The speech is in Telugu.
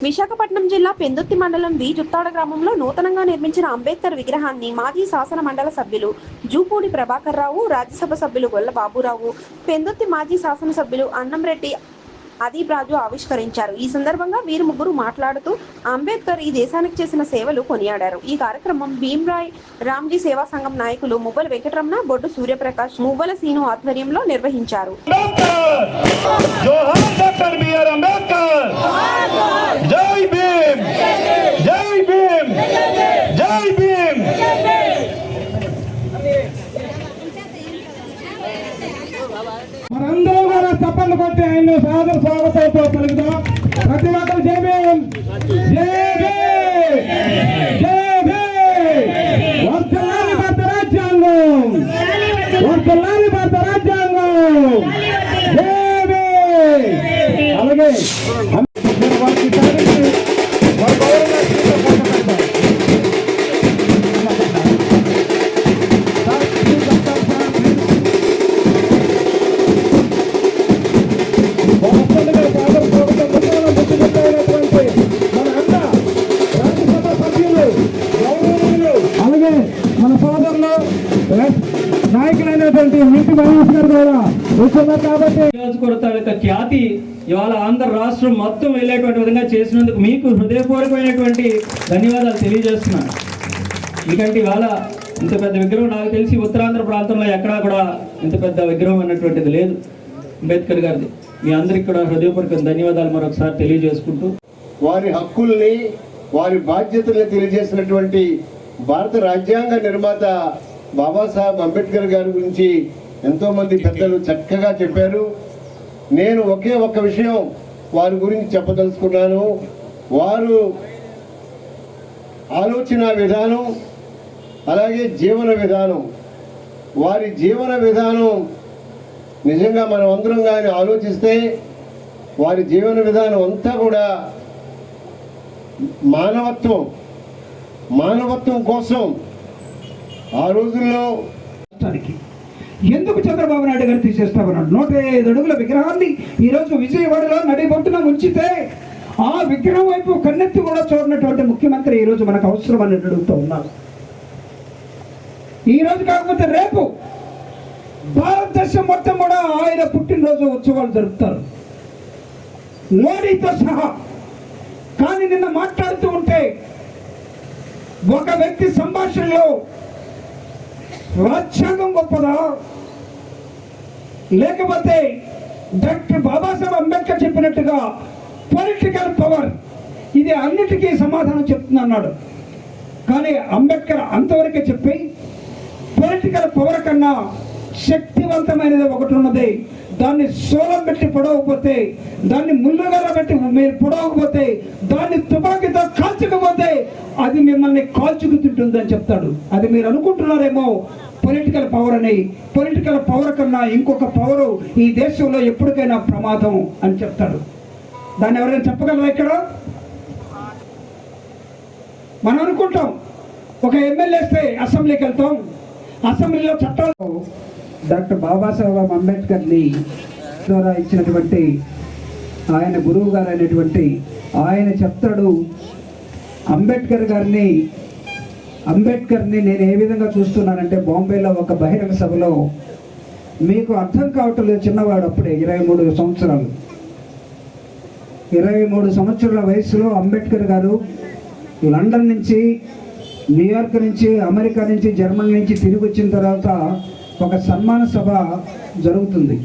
విశాఖపట్నం జిల్లా పెందొత్తి మండలం వి జుత్తాడ గ్రామంలో నూతనంగా నిర్మించిన అంబేద్కర్ విగ్రహాన్ని మాజీ శాసన మండల సభ్యులు జూపూడి ప్రభాకర్ రావు రాజ్యసభ సభ్యులు గొల్ల బాబురావు పెందొత్తి మాజీ శాసనసభ్యులు అన్నంరెడ్డి అదీబ్ రాజు ఆవిష్కరించారు. ఈ సందర్భంగా వీరు ముగ్గురు మాట్లాడుతూ అంబేద్కర్ ఈ దేశానికి చేసిన సేవలు కొనియాడారు. ఈ కార్యక్రమం భీమ్రాయ్ రామ్జీ సేవా సంఘం నాయకులు మువ్వల వెంకటరమణ బొడ్డు సూర్యప్రకాష్ మువ్వల సీను ఆధ్వర్యంలో నిర్వహించారు. అంబేద్కర్! జై మనందరం కూడా చప్పట్లు కొట్టి ఆయన సాదర స్వాగతంతో పలుకుదాం. ప్రతి ఒక్కరు జయమే జయ సోదరులు నాయకులైనటువంటి వీటి మహేష్ గారు కూడా వచ్చున్నారు కాబట్టి నియోజకవర్గ తాలూకా ఖ్యాతి ఇవాళ ఆంధ్ర రాష్ట్రం మొత్తం వెళ్ళేటువంటి విధంగా చేసినందుకు మీకు హృదయపూర్వకమైనటువంటి ధన్యవాదాలు తెలియజేస్తున్నాను. ఎందుకంటే ఇవాళ ఇంత పెద్ద విగ్రహం నాకు తెలిసి ఉత్తరాంధ్ర ప్రాంతంలో ఎక్కడా కూడా ఇంత పెద్ద విగ్రహం అన్నటువంటిది లేదు. అంబేద్కర్ గారిది. మీ అందరికి కూడా హృదయపూర్వక ధన్యవాదాలు మరొకసారి తెలియజేసుకుంటూ. వారి హక్కుల్ని వారి బాధ్యతల్ని తెలియజేసినటువంటి భారత రాజ్యాంగ నిర్మాత బాబాసాహెబ్ అంబేద్కర్ గారి గురించి ఎంతో మంది పెద్దలు చక్కగా చెప్పారు. నేను ఒకే ఒక్క విషయం వారి గురించి చెప్పదలుచుకున్నాను. వారు ఆలోచన విధానం అలాగే జీవన విధానం. వారి జీవన విధానం నిజంగా మనం అందరం కానీ ఆలోచిస్తే వారి జీవన విధానం అంతా కూడా మానవత్వం. మానవత్వం కోసం ఆ రోజుల్లో ఎందుకు చంద్రబాబు నాయుడు గారు తీసేస్తామన్నాడు? నూట ఐదు అడుగుల విగ్రహాన్ని ఈరోజు విజయవాడలో నడిబొట్టున ఉంచితే ఆ విగ్రహం వైపు కన్నెత్తి కూడా చూడనటువంటి ముఖ్యమంత్రి ఈరోజు మనకు అవసరం అని అడుగుతూ ఉన్నారు. ఈ రోజు కాకపోతే రేపు భారతదేశం మొత్తం కూడా ఆయన పుట్టినరోజు ఉత్సవాలు జరుపుతారు. మోడీతో సహా. కానీ నిన్న మాట్లాడుతూ ఉంటే ఒక వ్యక్తి సంభాషణలో రాజ్యాంగం గొప్పదా? లేకపోతే డాక్టర్ బాబాసాహెబ్ అంబేద్కర్ చెప్పినట్టుగా పొలిటికల్ పవర్? ఇది అన్నిటికీ సమాధానం చెప్తుందన్నాడు కానీ అంబేద్కర్ అంతవరకే చెప్పి పొలిటికల్ పవర్ కన్నా శక్తివంతమైనది ఒకటి ఉన్నది. దాన్ని సోలం పెట్టి పొడవకపోతే దాన్ని ముళ్ళుగల పెట్టి మీరు పొడవకపోతే దాన్ని తుపా అది మిమ్మల్ని కాల్చుకు తింటుందని చెప్తాడు. అది మీరు అనుకుంటున్నారేమో పొలిటికల్ పవర్ అని. పొలిటికల్ పవర్ కన్నా ఇంకొక పవరు ఈ దేశంలో ఎప్పటికైనా ప్రమాదం అని చెప్తాడు. దాన్ని ఎవరైనా చెప్పగలరా ఇక్కడ? మనం అనుకుంటాం. ఒక ఎమ్మెల్యే వస్తే అసెంబ్లీకి వెళ్తాం. అసెంబ్లీలో చట్టాలు డాక్టర్ బాబాసాహెబ్ అంబేద్కర్ని ద్వారా ఇచ్చినటువంటి ఆయన గురువు గారు అయినటువంటి ఆయన చెప్తాడు. అంబేద్కర్ గారిని అంబేద్కర్ని నేను ఏ విధంగా చూస్తున్నానంటే బాంబేలో ఒక బహిరంగ సభలో మీకు అర్థం కావటం లేదు చిన్నవాడు అప్పుడే ఇరవై మూడు సంవత్సరాలు. ఇరవై మూడు సంవత్సరాల వయసులో అంబేద్కర్ గారు లండన్ నుంచి న్యూయార్క్ నుంచి అమెరికా నుంచి జర్మనీ నుంచి తిరిగి వచ్చిన తర్వాత ఒక సన్మాన సభ జరుగుతుంది.